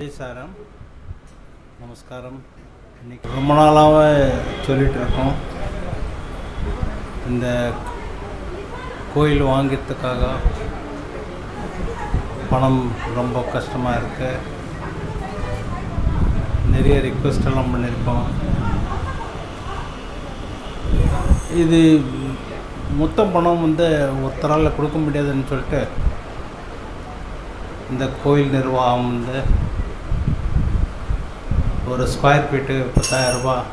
ஜெய் சாரம் நமஸ்காரம். இன்னைக்கு ரொம்ப நாளாக சொல்லிட்டு இருக்கோம். இந்த கோயில் வாங்கிறதுக்காக பணம் ரொம்ப கஷ்டமாக இருக்கு. நிறைய ரிக்வெஸ்ட் எல்லாம் பண்ணியிருக்கோம் இது மொத்த பணம் வந்து ஒருத்தரால் கொடுக்க முடியாதுன்னு சொல்லிட்டு இந்த கோயில் நிர்வாகம் வந்து ஒரு ஸ்கொயர் ஃபீட்டு பத்தாயிரம் ரூபாய்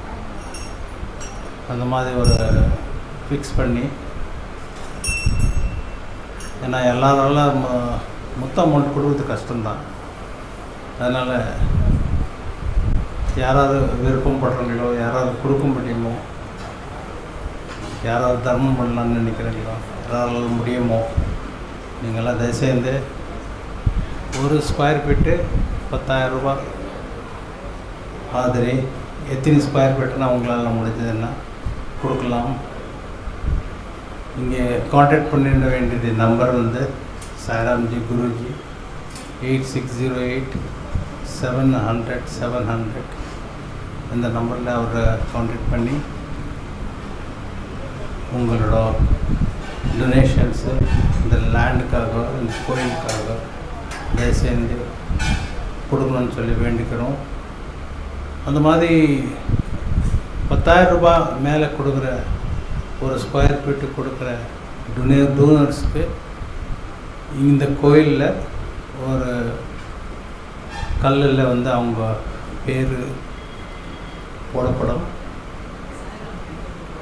அந்த மாதிரி ஒரு ஃபிக்ஸ் பண்ணி ஏன்னா எல்லாரால மொத்த அமௌண்ட் கொடுக்குறது கஷ்டம்தான். அதனால் யாராவது விருப்பம் படுறீங்களோ யாராவது கொடுக்க முடியுமோ யாராவது தர்மம் பண்ணலான்னு நினைக்கிறீங்களோ யாரால முடியுமோ நீங்களாம் தயவுசெய்து ஒரு ஸ்கொயர் ஃபீட்டு பத்தாயிரரூபா மாதிரி எத்தனை ஸ்கொயர் ஃபீட்டுனா உங்களால் முடிஞ்சதுன்னா கொடுக்கலாம். இங்கே காண்டாக்ட் பண்ணிட வேண்டியது நம்பர் வந்து சாராம்ஜி Guruji eight six zero eight seven hundred seven hundred இந்த நம்பரில் அவரை காண்டாக்ட் பண்ணி உங்களோட டொனேஷன்ஸு இந்த லேண்டுக்காக இந்த கோயிலுக்காக தயவுசெய்து கொடுக்கணும்னு சொல்லி வேண்டிக்கிறோம். அந்த மாதிரி பத்தாயிரம் ரூபாய் மேலே கொடுக்குற ஒரு ஸ்கொயர் ஃபீட்டு கொடுக்குற டொனே டோனர்ஸ்க்கு இந்த கோயிலில் ஒரு கல்லில் வந்து அவங்க பேர் போடப்படும்.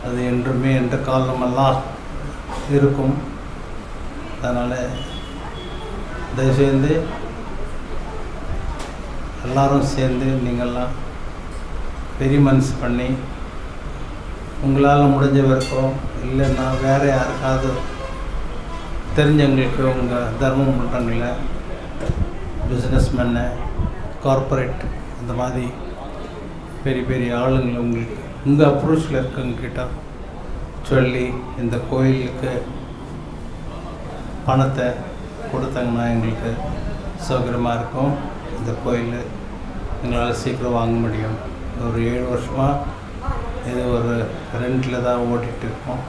அது என்றுமே எந்த காலமெல்லாம் இருக்கும். அதனால் தயவுசெய்து எல்லாரும் சேர்ந்து நீங்கள்லாம் பெரிய மனசு பண்ணி உங்களால் முடிஞ்ச வரைக்கும் இல்லைன்னா வேறு யாருக்காவது தெரிஞ்சவங்களுக்கு உங்கள் தர்மம் பண்ணுறவங்கள பிஸ்னஸ்மேனு கார்ப்பரேட் அந்த மாதிரி பெரிய பெரிய ஆளுங்களை உங்களுக்கு உங்கள் அப்ரோச்சில் இருக்கவங்கக்கிட்ட சொல்லி இந்த கோயிலுக்கு பணத்தை கொடுத்தாங்கன்னா எங்களுக்கு சௌகரியமாக இருக்கும். இந்த கோயில் எங்களால் சீக்கிரம் வாங்க முடியும். ஒரு ஏழு வருஷமாக இது ஒரு ரெண்டில் தான் ஓட்டிகிட்டு இருக்கோம்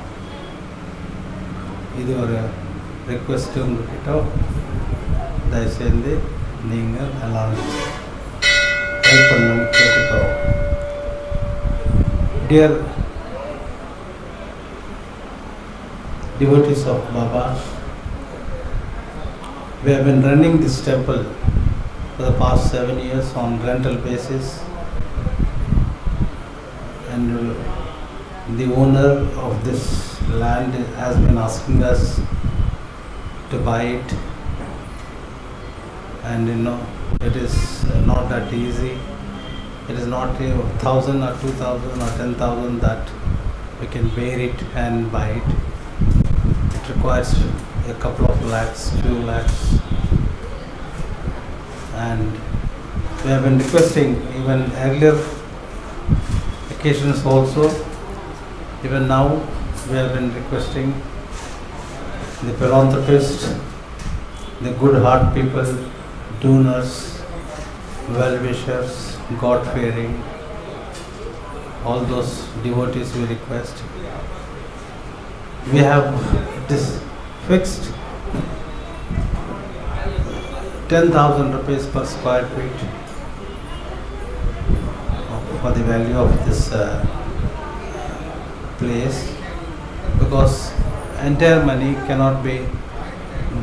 இது ஒரு ரெக்வெஸ்ட்டு உங்ககிட்ட. தயவுசெய்து நீங்கள் எல்லாரும் ஹெல்ப் பண்ணணும் கேட்டுக்கிறோம் dear devotees of Baba, we have been running this temple for the past seven years on rental basis. And uh, the owner of this land has been asking us to buy it. And you know, it is not that easy. It is not a thousand or two thousand or ten thousand that we can bear it and buy it it requires a couple of lakhs, few lakhs. And we have been requesting even earlier also, even now, we have been requesting the philanthropists, the good heart people, donors, well wishers, God fearing, all those devotees we request. We have this fixed 10,000 rupees per square feet for the value of this uh, place because entire money cannot be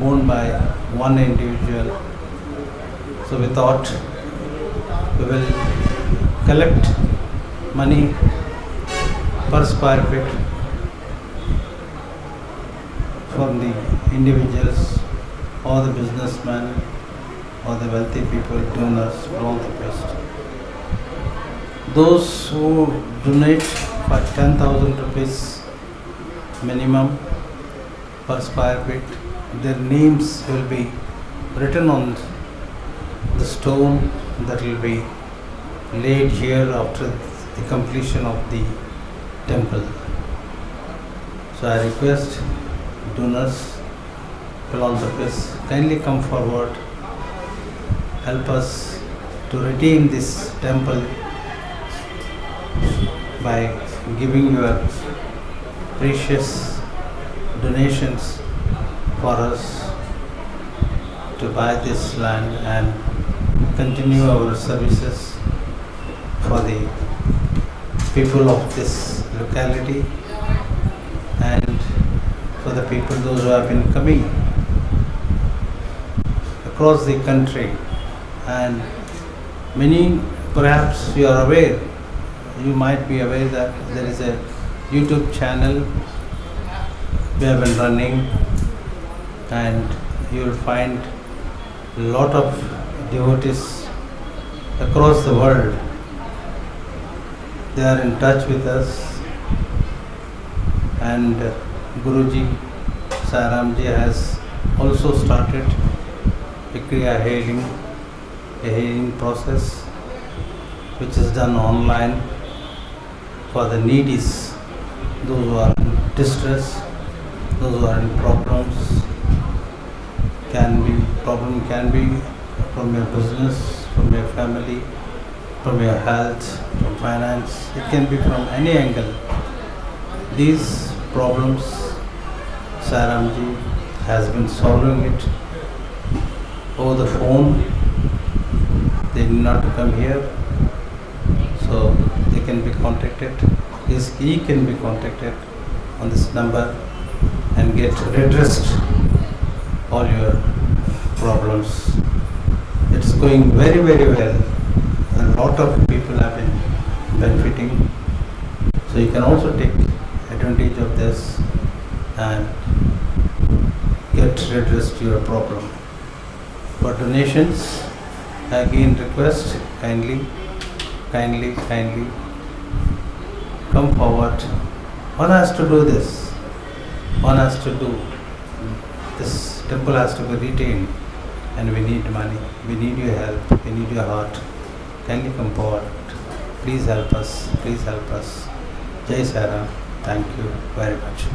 borne by one individual. So we thought we will collect money per square feet from the individuals or the businessmen or the wealthy people, donors, philanthropists. Those who donate for 10,000 rupees minimum per square feet, their names will be written on the stone that will be laid here after the completion of the temple. So I request donors, philanthropists, kindly come forward, help us to retain this temple by giving your precious donations for us to buy this land and continue our services for the people of this locality and for the people those who have been coming across the country. And many perhaps you are aware you might be aware that there is a youtube channel we have been running and you will find a lot of devotees across the world. They are in touch with us and Guruji Saramji has also started a Kriya healing, a healing process which is done online for the needies, those who are in distress, those who are in problems, can be problem can be from your business, from your family, from your health, from finance, it can be from any angle. These problems, Saramji has been solving it over the phone. They need not come here, so can be contacted. His, he can be contacted on this number and get redressed all your problems. It's going very, very well. A lot of people have been benefiting. So you can also take advantage of this and get redressed your problem. For donations, again request kindly, kindly, kindly come forward. One has to do this. One has to do. This temple has to be retained and we need money. We need your help. We need your heart. Kindly come forward. Please help us. Please help us. Jai Saram. Thank you very much.